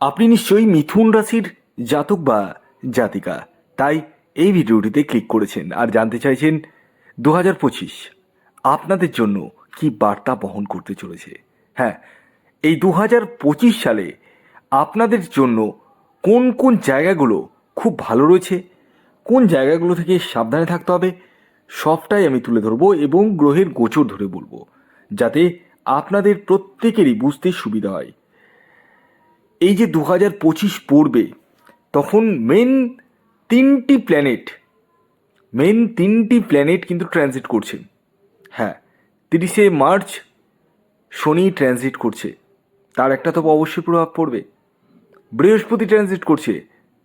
আপনি নিশ্চয়ই মিথুন রাশির জাতক বা জাতিকা, তাই এই ভিডিওটিতে ক্লিক করেছেন আর জানতে চাইছেন দু হাজার পঁচিশ, আপনাদের জন্য কি বার্তা বহন করতে চলেছে? হ্যাঁ এই দু হাজার পঁচিশ সালে আপনাদের জন্য কোন কোন জায়গাগুলো খুব ভালো রয়েছে, কোন জায়গাগুলো থেকে সাবধানে থাকতে হবে, সবটাই আমি তুলে ধরবো এবং গ্রহের গোচর ধরে বলব, যাতে আপনাদের প্রত্যেকেরই বুঝতে সুবিধা হয়। এই যে দু হাজার পঁচিশ পড়বে, তখন মেন তিনটি প্ল্যানেট মেন তিনটি প্ল্যানেট কিন্তু ট্রানজিট করছে। হ্যাঁ তিরিশে মার্চ শনি ট্রানজিট করছে। তার একটা তো অবশ্যই প্রভাব পড়বে। বৃহস্পতি ট্রানজিট করছে,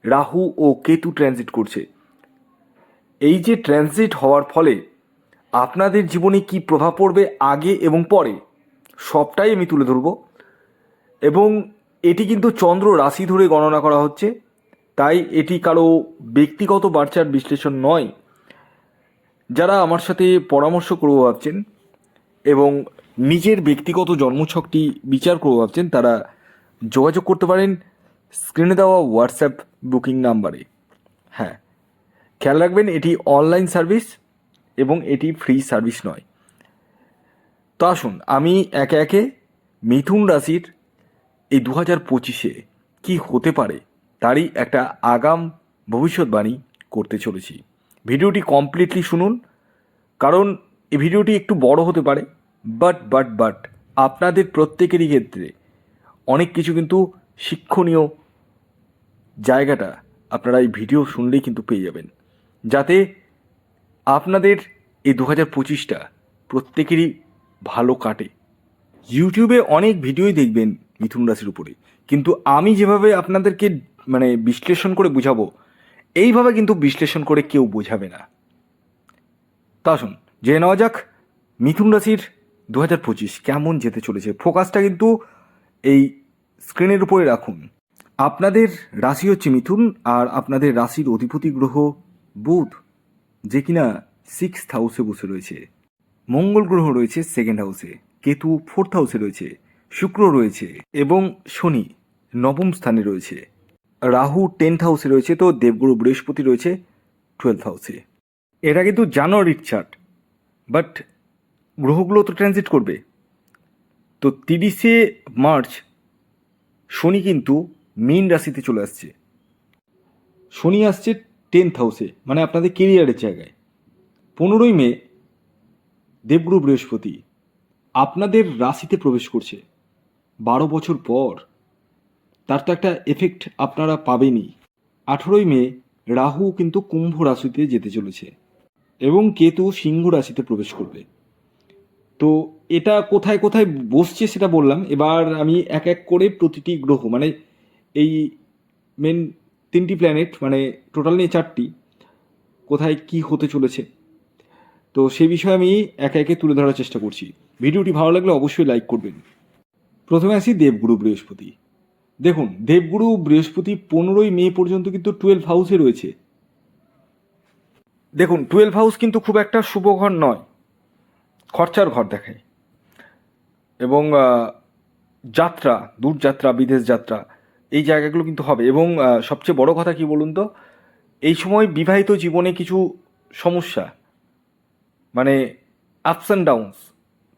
রাহু ও কেতু ট্রানজিট করছে। এই যে ট্রানজিট হওয়ার ফলে আপনাদের জীবনে কি প্রভাব পড়বে আগে এবং পরে, সবটাই আমি তুলে ধরবো। এবং এটি কিন্তু চন্দ্র রাশি ধরে গণনা করা হচ্ছে। তাই এটি কারও ব্যক্তিগত বার্চার বিশ্লেষণ নয়। যারা আমার সাথে পরামর্শ করব ভাবছেন এবং নিজের ব্যক্তিগত জন্মছকটি বিচার করব ভাবছেন, তারা যোগাযোগ করতে পারেন স্ক্রিনে দেওয়া হোয়াটসঅ্যাপ বুকিং নাম্বারে। হ্যাঁ খেয়াল রাখবেন এটি অনলাইন সার্ভিস এবং এটি ফ্রি সার্ভিস নয়। তো আসুন, আমি একে একে মিথুন রাশির এই দু হাজার পঁচিশে কী হতে পারে তারই একটা আগাম ভবিষ্যৎবাণী করতে চলেছি। ভিডিওটি কমপ্লিটলি শুনুন, কারণ এই ভিডিওটি একটু বড় হতে পারে বাট বাট বাট আপনাদের প্রত্যেকেরই ক্ষেত্রে অনেক কিছু কিন্তু শিক্ষণীয় জায়গাটা আপনারা এই ভিডিও শুনলেই কিন্তু পেয়ে যাবেন। যাতে আপনাদের এই দু হাজার পঁচিশটা প্রত্যেকেরই ভালো কাটে। ইউটিউবে অনেক ভিডিওই দেখবেন মিথুন রাশির উপরে কিন্তু আমি যেভাবে আপনাদেরকে মানে বিশ্লেষণ করে বুঝাবো, এইভাবে কিন্তু বিশ্লেষণ করে কেউ বোঝাবে না। তা শুন জেনে নেওয়া যাক মিথুন রাশির দু হাজার পঁচিশ কেমন যেতে চলেছে। ফোকাসটা কিন্তু এই স্ক্রিনের উপরে রাখুন। আপনাদের রাশি হচ্ছে মিথুন আর আপনাদের রাশির অধিপতি গ্রহ বুধ, যে কিনা সিক্স হাউসে বসে রয়েছে। মঙ্গল গ্রহ রয়েছে সেকেন্ড হাউসে কেতু ফোর্থ হাউসে রয়েছে। শুক্র রয়েছে এবং শনি নবম স্থানে রয়েছে। রাহু টেন্থ হাউসে রয়েছে তো দেবগুরু বৃহস্পতি রয়েছে টুয়েলভ হাউসে এটা কিন্তু জানুয়ারির চার্ট বাট গ্রহগুলো তো ট্রানজিট করবে। তো তিরিশে মার্চ শনি কিন্তু মেন রাশিতে চলে আসছে। শনি আসছে টেন্থ হাউসে মানে আপনাদের কেরিয়ারের জায়গায়। পনেরোই মে দেবগুরু বৃহস্পতি, আপনাদের রাশিতে প্রবেশ করছে। বারো বছর পর। তার তো একটা এফেক্ট আপনারা পাবেনই। আঠেরোই মে, রাহু কিন্তু কুম্ভ রাশিতে যেতে চলেছে এবং কেতু সিংহ রাশিতে প্রবেশ করবে। তো এটা কোথায় কোথায় বসছে সেটা বললাম। এবার আমি এক এক করে প্রতিটি গ্রহ মানে এই মেন তিনটি প্ল্যানেট মানে টোটাল নিয়ে চারটি, কোথায় কি হতে চলেছে, তো সে বিষয়ে আমি একে একে তুলে ধরার চেষ্টা করছি। ভিডিওটি ভালো লাগলে অবশ্যই লাইক করবেন। প্রথমে আসি দেবগুরু বৃহস্পতি। দেখুন, দেবগুরু বৃহস্পতি পনেরোই মে পর্যন্ত কিন্তু টুয়েলভ হাউসে রয়েছে। দেখুন টুয়েলভ হাউস কিন্তু খুব একটা শুভ ঘর নয়। খরচার ঘর দেখায়। এবং যাত্রা দূরযাত্রা বিদেশ যাত্রা, এই জায়গাগুলো কিন্তু হবে। এবং সবচেয়ে বড় কথা কি বলুন তো? এই সময় বিবাহিত জীবনে কিছু সমস্যা মানে আপস অ্যান্ড ডাউনস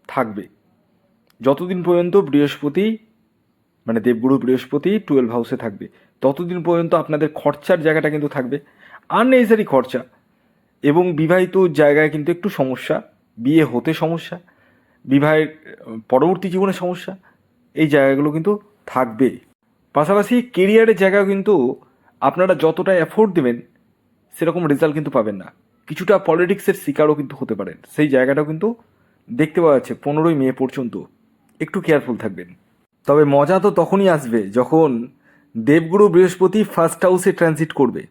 থাকবে। যতদিন পর্যন্ত বৃহস্পতি মানে দেবগুরু বৃহস্পতি টুয়েলভ হাউসে থাকবে, ততদিন পর্যন্ত আপনাদের খরচার জায়গাটা কিন্তু থাকবে। আননেসারি খরচা। এবং বিবাহিত জায়গায় কিন্তু একটু সমস্যা, বিয়ে হতে সমস্যা, বিবাহের, পরবর্তী জীবনে সমস্যা, এই জায়গাগুলো কিন্তু থাকবে। পাশাপাশি কেরিয়ারের জায়গা কিন্তু আপনারা যতটা এফোর্ট দেবেন, সেরকম রেজাল্ট কিন্তু পাবেন না। কিছুটা পলিটিক্সের শিকারও কিন্তু হতে পারেন। সেই জায়গাটাও কিন্তু দেখতে পাওয়া যাচ্ছে, পনেরোই মে পর্যন্ত। একটু কেয়ারফুল থাকবেন। তবে মজা তো তখনই আসবে যখন দেবগুরু বৃহস্পতি ফার্স্ট হাউসে ট্রানজিট করবে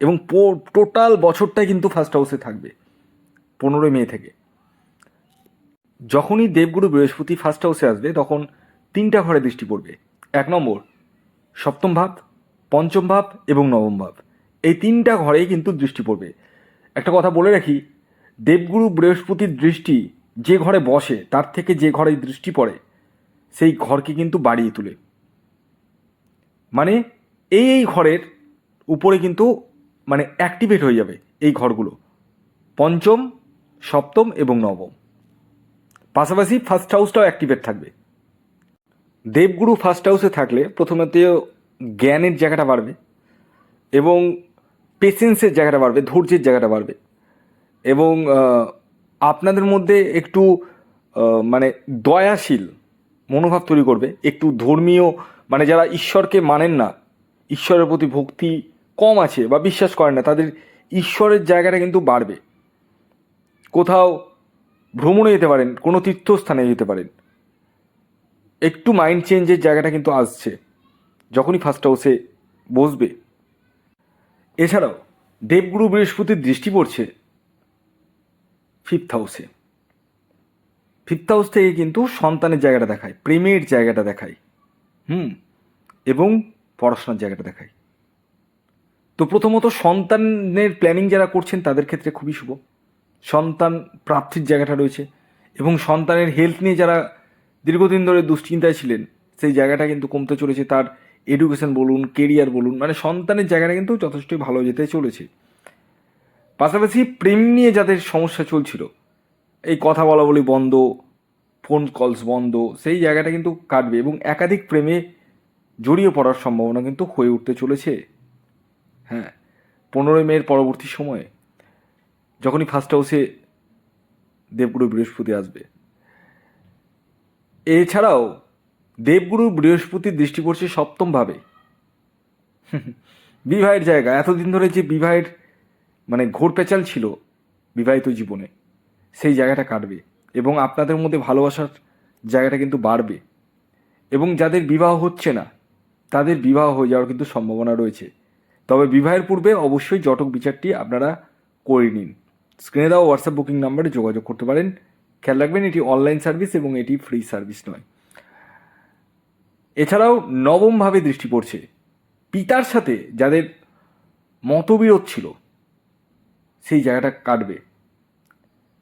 এবং টোটাল বছরটাই কিন্তু ফার্স্ট হাউসে থাকবে, পনেরোই মে থেকে। যখনই দেবগুরু বৃহস্পতি ফার্স্ট হাউসে আসবে তখন তিনটা ঘরে দৃষ্টি পড়বে। এক নম্বর, সপ্তম ভাব, পঞ্চম ভাব এবং নবম ভাব। এই তিনটা ঘরেই কিন্তু দৃষ্টি পড়বে। একটা কথা বলে রাখি, দেবগুরু বৃহস্পতির দৃষ্টি যে ঘরে বসে, তার থেকে যে ঘরে দৃষ্টি পড়ে, সেই ঘরকে কিন্তু বাড়িয়ে তোলে। মানে এই এই ঘরের উপরে কিন্তু মানে অ্যাক্টিভেট হয়ে যাবে এই ঘরগুলো। পঞ্চম, সপ্তম এবং নবম। পাশাপাশি ফার্স্ট হাউসটাও অ্যাক্টিভেট থাকবে। দেবগুরু ফার্স্ট হাউসে থাকলে প্রথমত জ্ঞানের জায়গাটা বাড়বে এবং পেশেন্সের জায়গাটা বাড়বে, ধৈর্যের জায়গাটা বাড়বে এবং আপনাদের মধ্যে একটু মানে দয়াশীল মনোভাব তৈরি করবে, একটু ধর্মীয় মানে যারা ঈশ্বরকে মানেন না, ঈশ্বরের প্রতি ভক্তি কম আছে বা বিশ্বাস করেন না, তাদের ঈশ্বরের জায়গাটা কিন্তু বাড়বে। কোথাও ভ্রমণে যেতে পারেন, কোনো তীর্থস্থানে যেতে পারেন, একটু মাইন্ড চেঞ্জের জায়গাটা কিন্তু আসছে, যখনই ফার্স্ট হাউসে বসবে। এছাড়াও দেবগুরু বৃহস্পতির দৃষ্টি পড়ছে ফিফথ হাউসে ফিফথ হাউস থেকে কিন্তু সন্তানের জায়গাটা দেখায়, প্রেমের জায়গাটা দেখায়, হুম, এবং পড়াশোনার জায়গাটা দেখায়। তো প্রথমত সন্তানের প্ল্যানিং যারা করছেন তাদের ক্ষেত্রে খুবই শুভ। সন্তান প্রাপ্তির জায়গাটা রয়েছে এবং সন্তানের হেলথ নিয়ে যারা দীর্ঘদিন ধরে দুশ্চিন্তায় ছিলেন, সেই জায়গাটা কিন্তু কমতে চলেছে। তার এডুকেশন বলুন কেরিয়ার বলুন মানে সন্তানের জায়গাটা কিন্তু যথেষ্টই ভালো যেতে চলেছে। পাশাপাশি প্রেম নিয়ে যাদের সমস্যা চলছিল, এই কথা বলা বলি বন্ধ ফোন কলস বন্ধ, সেই জায়গাটা কিন্তু কাটবে এবং একাধিক প্রেমে জড়িয়ে পড়ার সম্ভাবনা কিন্তু হয়ে উঠতে চলেছে। হ্যাঁ পনেরোই মেয়ের পরবর্তী সময়ে, যখনই ফার্স্ট হাউসে দেবগুরু বৃহস্পতি আসবে। এছাড়াও দেবগুরু বৃহস্পতির দৃষ্টি পড়ছে সপ্তমভাবে বিবাহের জায়গা, এতদিন ধরে যে বিবাহের মানে ঘোর পেঁচাল ছিল বিবাহিত জীবনে, সেই জায়গাটা কাটবে এবং আপনাদের মধ্যে ভালোবাসার জায়গাটা কিন্তু বাড়বে। এবং যাদের বিবাহ হচ্ছে না, তাদের বিবাহ হয়ে যাওয়ার কিন্তু সম্ভাবনা রয়েছে। তবে বিবাহের পূর্বে অবশ্যই জটক বিচারটি আপনারা করে নিন। স্ক্রিনে দেওয়া হোয়াটসঅ্যাপ বুকিং নাম্বারে যোগাযোগ করতে পারেন। খেয়াল রাখবেন, এটি অনলাইন সার্ভিস এবং এটি ফ্রি সার্ভিস নয়। এছাড়াও নবমভাবে দৃষ্টি পড়ছে। পিতার সাথে যাদের মতবিরোধ ছিল সেই জায়গাটা কাটবে।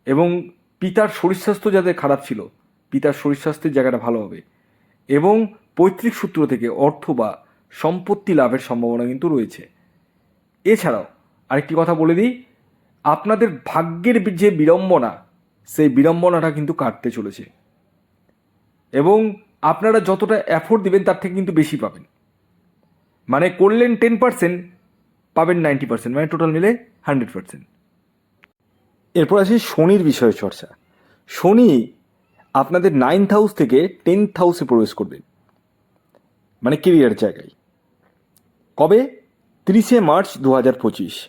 এবং পিতার শরীর স্বাস্থ্য যাদের খারাপ ছিল, পিতার শরীর স্বাস্থ্যের জায়গাটা ভালো হবে। এবং পৈতৃক সূত্র থেকে অর্থ বা সম্পত্তি লাভের সম্ভাবনা কিন্তু রয়েছে। এছাড়াও আরেকটি কথা বলে দিই, আপনাদের ভাগ্যের যে বিড়ম্বনা, সেই বিড়ম্বনাটা কিন্তু কাটতে চলেছে। এবং আপনারা যতটা অ্যাফোর্ড দিবেন, তার থেকে কিন্তু বেশি পাবেন। মানে করলেন টেন পার্সেন্ট পাবেন নাইনটি পার্সেন্ট মানে টোটাল মিলে হান্ড্রেড পার্সেন্ট এরপর আসি শনির বিষয়ে চর্চা। শনি আপনাদের নাইন্থ হাউস থেকে টেন্থ হাউসে প্রবেশ করবেন মানে কেরিয়ার জায়গায়। কবে? তিরিশে মার্চ দু হাজার পঁচিশ।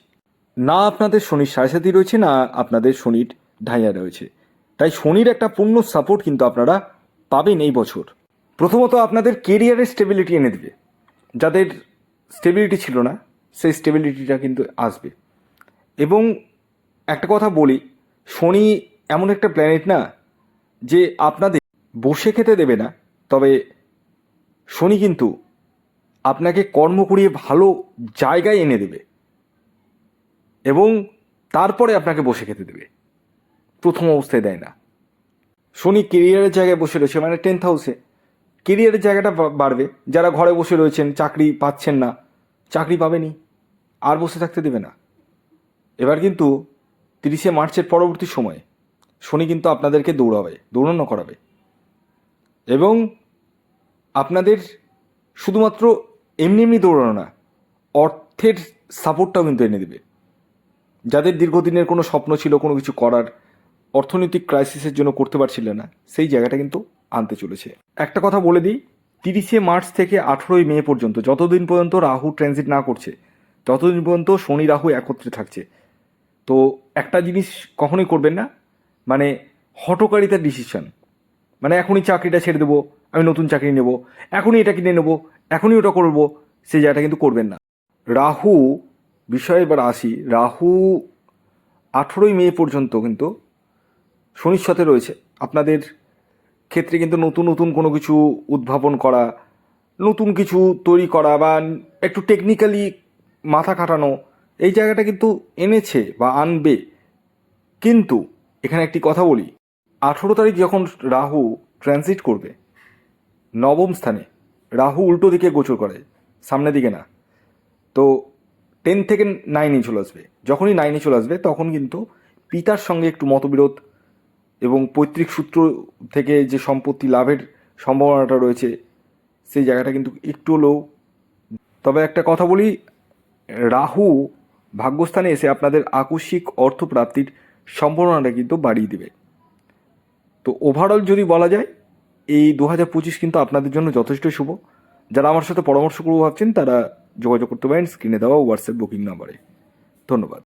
না আপনাদের শনির সাড়ে রয়েছে, না আপনাদের শনির ঢাইয়া রয়েছে। তাই শনির একটা পূর্ণ সাপোর্ট কিন্তু আপনারা পাবেন এই বছর। প্রথমত আপনাদের কেরিয়ারের স্টেবিলিটি এনে দেবে। যাদের স্টেবিলিটি ছিল না, সেই স্টেবিলিটিটা কিন্তু আসবে। এবং একটা কথা বলি, শনি এমন একটা প্ল্যানেট না যে আপনাদের বসে খেতে দেবে না, তবে শনি কিন্তু আপনাকে কর্ম করিয়ে ভালো জায়গায় এনে দেবে এবং তারপরে আপনাকে বসে খেতে দেবে। প্রথম অবস্থায় দেয় না। শনি কেরিয়ারের জায়গায় বসে রয়েছে মানে টেন্থ হাউসে কেরিয়ারের জায়গাটা বাড়বে। যারা ঘরে বসে রয়েছেন, চাকরি পাচ্ছেন না, চাকরি পাবেনি আর বসে থাকতে দেবে না। এবার কিন্তু তিরিশে মার্চের পরবর্তী সময়ে শনি কিন্তু আপনাদেরকে দৌড়াবে, দৌড়ানো করাবে। এবং আপনাদের শুধুমাত্র এমনি এমনি দৌড়ানো না, অর্থের সাপোর্টটাও কিন্তু এনে দেবে। যাদের দীর্ঘদিনের কোনো স্বপ্ন ছিল, কোনো কিছু করার, অর্থনৈতিক ক্রাইসিসের জন্য করতে পারছিলেন না, সেই জায়গাটা কিন্তু আনতে চলেছে। একটা কথা বলে দিই, তিরিশে মার্চ থেকে আঠেরোই মে পর্যন্ত যতদিন পর্যন্ত রাহু ট্রানজিট না করছে, ততদিন পর্যন্ত শনি রাহু একত্রে থাকছে। তো একটা জিনিস কখনোই করবেন না মানে হটকারিতার ডিসিশন মানে এখনই চাকরিটা ছেড়ে দেবো, আমি নতুন চাকরি নেব, এখনই এটা কিনে নেব, এখনই ওটা করব, সে জায়গাটা কিন্তু করবেন না। রাহু, বিষয়ে এবার আসি, রাহু আঠেরোই মে পর্যন্ত কিন্তু শনির রয়েছে। আপনাদের ক্ষেত্রে কিন্তু নতুন নতুন কোনো কিছু উদ্ভাবন করা, নতুন কিছু তৈরি করা বা একটু টেকনিক্যালি মাথা খাটানো এই জায়গাটা কিন্তু এনেছে বা আনবে। কিন্তু এখানে একটি কথা বলি। আঠেরো তারিখ যখন রাহু ট্রানজিট করবে, নবম স্থানে, রাহু উল্টো দিকে গোচর করে, সামনের দিকে না। তো টেন থেকে নাইনে চলে আসবে। যখনই নাইনে চলে আসবে, তখন কিন্তু পিতার সঙ্গে একটু মতবিরোধ এবং পৈতৃক সূত্র থেকে যে সম্পত্তি লাভের সম্ভাবনাটা রয়েছে, সেই জায়গাটা কিন্তু একটু হলেও তবে একটা কথা বলি, রাহু ভাগ্যস্থানে এসে আপনাদের আকস্মিক অর্থপ্রাপ্তির সম্ভাবনাটা কিন্তু বাড়িয়ে দেবে। তো ওভারঅল যদি বলা যায়, এই দু হাজার পঁচিশ কিন্তু আপনাদের জন্য যথেষ্ট শুভ। যারা আমার সাথে পরামর্শ করব ভাবছেন, তারা যোগাযোগ করতে পারেন স্ক্রিনে দেওয়া হোয়াটসঅ্যাপ বুকিং নাম্বারে ধন্যবাদ।